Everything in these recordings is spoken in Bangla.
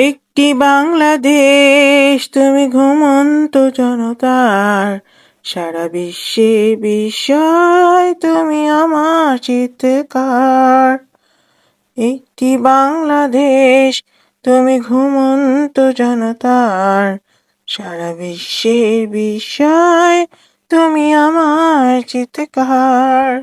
একটি বাংলাদেশ, তুমি ঘুমন্ত জনতার। সারা বিশ্বে বিষয় তুমি আমার চিৎকার একটি বাংলাদেশ, তুমি ঘুমন্ত জনতার। সারা বিশ্বের বিষয় তুমি আমার চিৎকার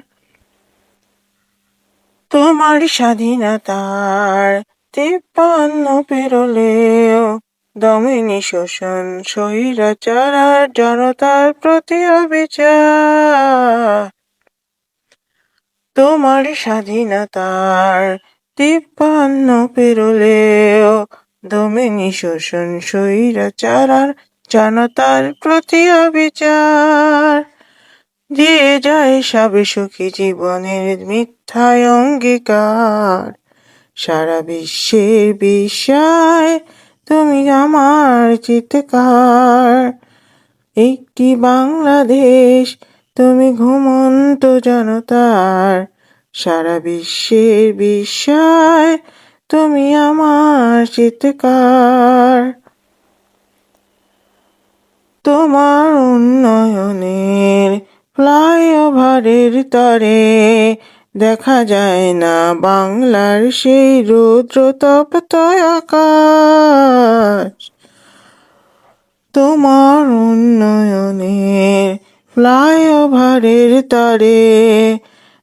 তোমার স্বাধীনতার তিপ্পান্ন পেরোলেও দমিনী শোষণ স্বৈরাচার আর জনতার প্রতি অবিচার। তোমার স্বাধীনতার তিপ্পান্ন পেরোলেও দমিনী শোষণ স্বৈরাচার আর জনতার প্রতি অবিচার। দিয়ে যায় সবে সুখী জীবনের মিথ্যায় অঙ্গীকার। সারা বিশ্বের বিষয়, তুমি আমার চিৎকার। একটি বাংলাদেশ, তুমি ঘুমন্ত জনতার। সারা বিশ্বের বিষয়, তুমি আমার চিৎকার। তোমার উন্নয়নের ফ্লাইওভারের তরে দেখা যায় না বাংলার সেই রৌদ্র তপ্ত আকাশ। তোমার উন্নয়নের ফ্লাইওভারের তরে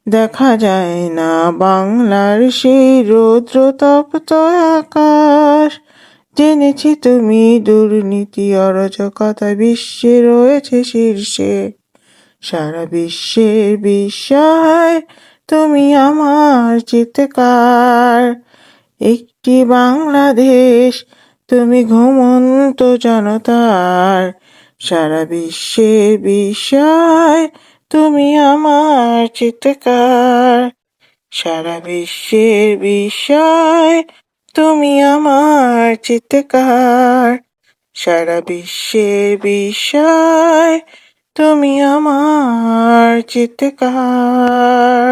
দেখা যায় না বাংলার সেই রৌদ্র তপ্ত আকাশ। জেনেছি তুমি দুর্নীতি, অরাজকতা, বিশ্বে রয়েছে শীর্ষে। সারা বিশ্বের বিষয় তুমি আমার চিৎকার। একটি বাংলাদেশ, তুমি ঘুমন্ত জনতার। সারা বিশ্বের বিষয়, তুমি আমার চিৎকার। সারা বিশ্বের বিষয়, তুমি আমার চিৎকার। সারা বিশ্বের বিষয়, তুমি আমার চিৎকার।